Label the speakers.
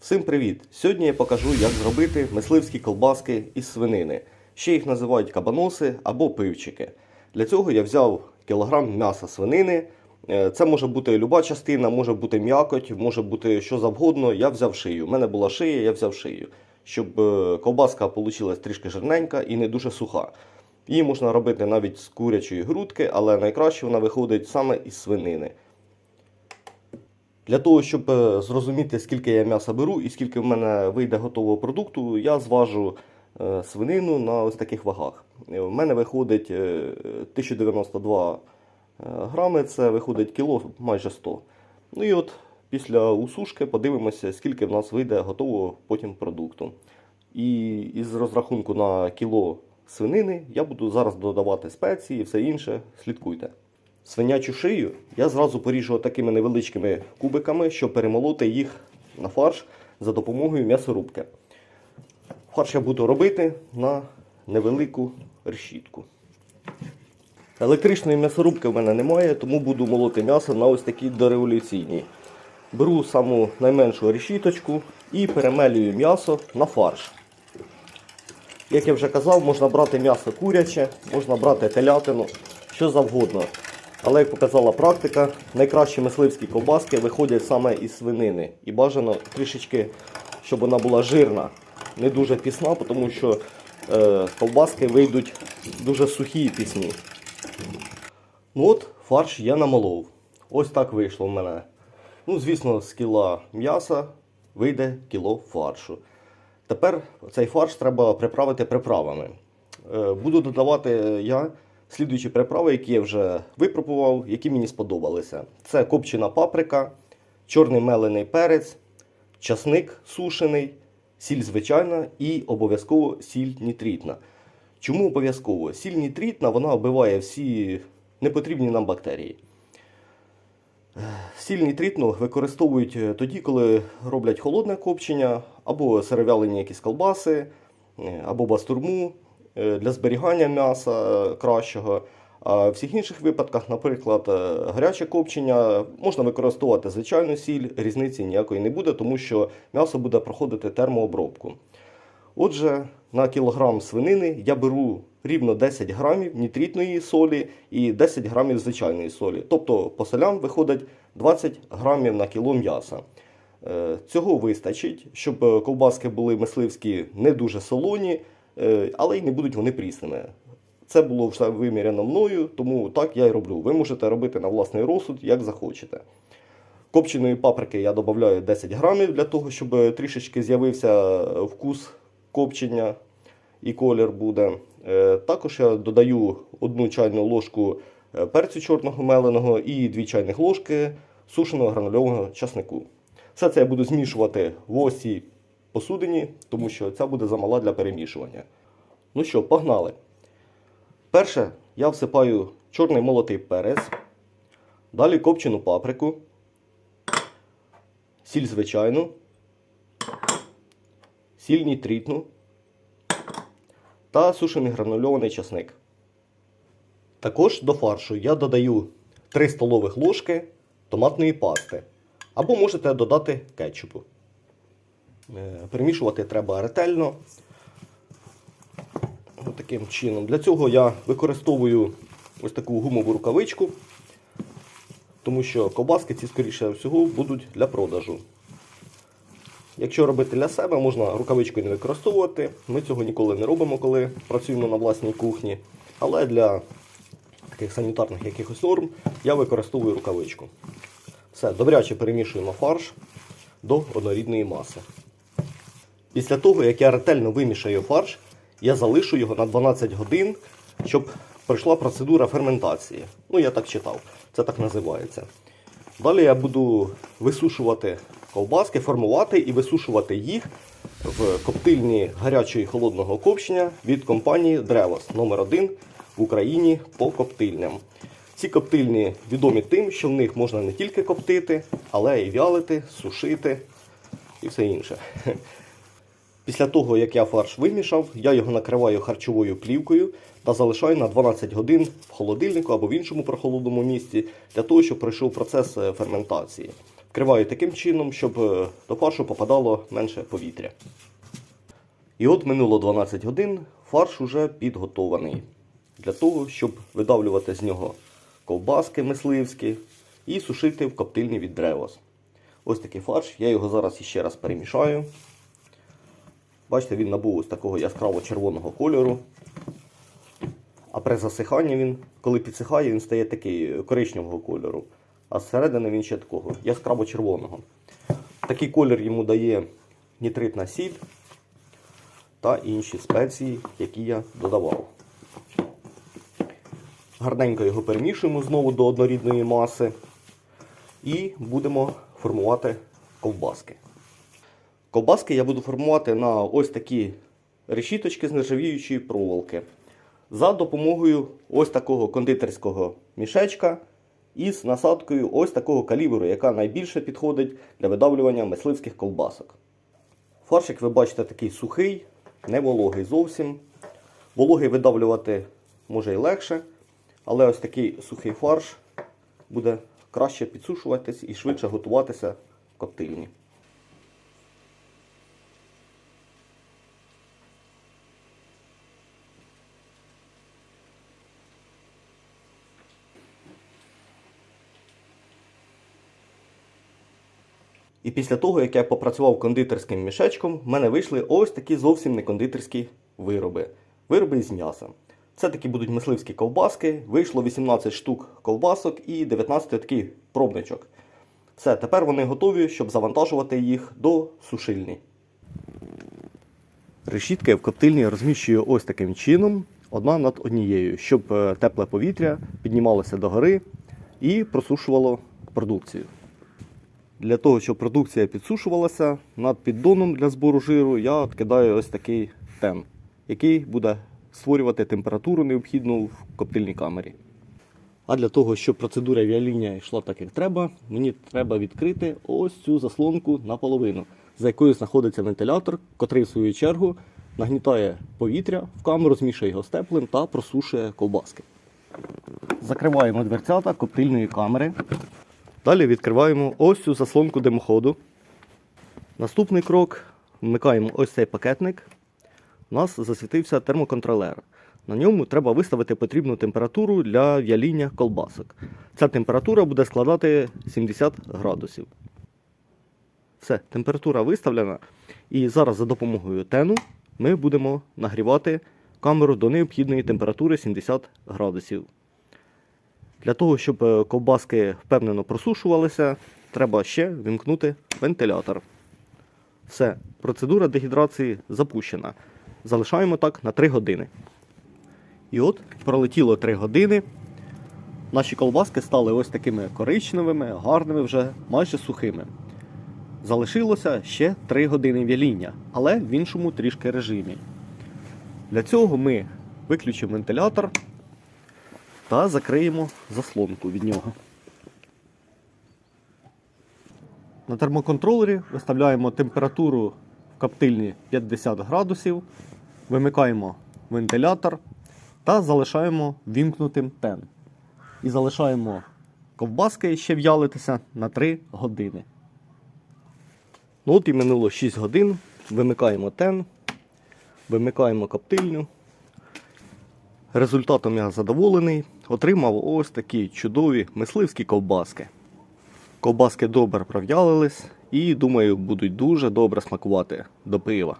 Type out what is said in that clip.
Speaker 1: Всім привіт! Сьогодні я покажу, як зробити мисливські колбаски із свинини. Ще їх називають кабаноси або пивчики. Для цього я взяв кілограм м'яса свинини. Е, Це може бути люба частина, може бути м'якоть, може бути що завгодно. Я взяв шию. У мене була шия, я взяв шию. Щоб е, ковбаска вийшла трішки жирненька і не дуже суха. Її можна робити навіть з курячої грудки, але найкраще вона виходить саме із свинини. Для того, щоб е, зрозуміти, скільки я м'яса беру і скільки в мене вийде готового продукту, я зважу е, свинину на ось таких вагах. Е, В мене виходить е, 1092 е, грами, це виходить кіло майже 100. Ну і от після усушки подивимося, скільки в нас вийде готового потім продукту. І із розрахунку на кіло свинини я буду зараз додавати спеції і все інше. Слідкуйте. Свинячу шию я зразу поріжу такими невеличкими кубиками, щоб перемолоти їх на фарш за допомогою м'ясорубки. Фарш я буду робити на невелику решітку. Електричної м'ясорубки в мене немає, тому буду молоти м'ясо на ось такій дореволюційній. Беру саму найменшу решіточку і перемелюю м'ясо на фарш. Як я вже казав, можна брати м'ясо куряче, можна брати телятину, що завгодно. Але як показала практика, найкращі мисливські ковбаски виходять саме із свинини. І бажано трішечки, щоб вона була жирна, не дуже пісна, тому що е, ковбаски вийдуть дуже сухі і пісні. Ну от, фарш я намолов. Ось так вийшло в мене. Ну, звісно, з кіла м'яса вийде кіло фаршу. Тепер цей фарш треба приправити приправами. Е, Буду додавати я слідуючі приправи, які я вже випробував, які мені сподобалися. Це копчена паприка, чорний мелений перець, часник сушений, сіль звичайна і обов'язково сіль нітритна. Чому обов'язково? Сіль нітритна вона вбиває всі непотрібні нам бактерії. Сіль нітритну використовують е, тоді, коли роблять холодне копчення, або сировялені якісь колбаси, е, або бастурму для зберігання м'яса е, кращого. А в всіх інших випадках, наприклад, е, гаряче копчення, можна використовувати звичайну сіль, різниці ніякої не буде, тому що м'ясо буде проходити термообробку. Отже, на кілограм свинини я беру рівно 10 грамів нітритної солі і 10 грамів звичайної солі. Тобто по солям виходить 20 грамів на кіло м'яса. Е, Цього вистачить, щоб е, ковбаски були мисливські не дуже солоні, е, але й не будуть вони прісними. Це було виміряно мною, тому так я і роблю. Ви можете робити на власний розсуд, як захочете. Копченої паприки я додаю 10 грамів для того, щоб е, трішечки з'явився вкус копчення і колір буде. Е, Також я додаю одну чайну ложку е, перцю чорного меленого і 2 чайних ложки сушеного гранульованого часнику. Все це я буду змішувати в ось цій посудині, тому що ця буде замала для перемішування. Ну що, погнали. Перше я всипаю чорний молотий перець, далі копчену паприку, сіль звичайну, сіль нітритну та сушений гранульований часник. Також до фаршу я додаю 3 столових ложки томатної пасти. Або можете додати кетчупу. Е, Перемішувати треба ретельно. Ось Таким чином. Для цього я використовую ось таку гумову рукавичку, тому що ковбаски ці, скоріше всього, будуть для продажу. Якщо робити для себе, можна рукавичкою не використовувати. Ми цього ніколи не робимо, коли працюємо на власній кухні. Але для таких санітарних якихось норм я використовую рукавичку. Все, добряче перемішуємо фарш до однорідної маси. Після того, як я ретельно вимішаю фарш, я залишу його на 12 годин, щоб пройшла процедура ферментації. Ну, я так читав, це так називається. Далі я буду висушувати ковбаски, формувати і висушувати їх в коптильні гарячого і холодного копчення від компанії Древос номер 1 в Україні по коптильням. Ці коптильні відомі тим, що в них можна не тільки коптити, але й вялити, сушити і все інше. Після того, як я фарш вимішав, я його накриваю харчовою плівкою та залишаю на 12 годин в холодильнику або в іншому прохолодному місці для того, щоб пройшов процес е, ферментації. Вкриваю таким чином, щоб е, до фаршу попадало менше повітря. І от минуло 12 годин, фарш уже підготований для того, щоб видавлювати з нього ковбаски мисливські і сушити в коптильні від древос. Ось такий фарш, я його зараз іще раз перемішаю. Бачите, він набув ось такого яскраво червоного кольору. А при засиханні він, коли підсихає, він стає такий коричневого кольору. А зсередини він ще такого яскраво червоного. Такий колір йому дає нітритна сіль та інші спеції, які я додавав. Гарненько його перемішуємо знову до однорідної маси. І будемо формувати ковбаски. Ковбаски я буду формувати на ось такі решіточки з нержавіючої проволоки. За допомогою ось такого кондитерського мішечка із насадкою ось такого калібру, яка найбільше підходить для видавлювання мисливських ковбасок. Фаршик, ви бачите, такий сухий, не вологий зовсім. Вологий видавлювати може і легше, але ось такий сухий фарш буде краще підсушуватись і швидше готуватися в коптильні. І після того, як я попрацював кондитерським мішечком, в мене вийшли ось такі зовсім не кондитерські вироби. Вироби з м'яса. Це такі будуть мисливські ковбаски. Вийшло 18 штук ковбасок і 19 такий пробничок. Все, тепер вони готові, щоб завантажувати їх до сушильні. Решітки в коптильні розміщую ось таким чином, одна над однією, щоб е, тепле повітря піднімалося догори і просушувало продукцію. Для того, щоб продукція підсушувалася, над піддоном для збору жиру я кидаю ось такий тен, який буде створювати температуру необхідну в коптильній камері. А для того, щоб процедура віаління йшла так, як треба, мені треба відкрити ось цю заслонку наполовину, за якою знаходиться вентилятор, котрий в свою чергу нагнітає повітря в камеру, змішує його з теплим та просушує ковбаски. Закриваємо дверцята коптильної камери. Далі відкриваємо ось цю заслонку димоходу. Наступний крок вмикаємо ось цей пакетник. У нас засвітився термоконтролер. На ньому треба виставити потрібну температуру для в'яління колбасок. Ця температура буде складати 70 градусів. Все, температура виставлена. І зараз за допомогою тену ми будемо нагрівати камеру до необхідної температури 70 градусів. Для того, щоб е, ковбаски впевнено просушувалися, треба ще вимкнути вентилятор. Все, процедура дегідрації запущена. Залишаємо так на 3 години. І от пролетіло 3 години. Наші колбаски стали ось такими коричневими, гарними, вже майже сухими. Залишилося ще 3 години вяління, але в іншому трішки режимі. Для цього ми виключимо вентилятор та закриємо заслонку від нього. На термоконтролері виставляємо температуру в коптильні 50 градусів, вимикаємо вентилятор та залишаємо вімкнутим тен. І залишаємо ковбаски ще в'ялитися на 3 години. Ну от і минуло 6 годин. Вимикаємо тен, вимикаємо коптильню. Результатом я задоволений. Отримав ось такі чудові мисливські ковбаски. Ковбаски добре пров'ялились і, думаю, будуть дуже добре смакувати до пива.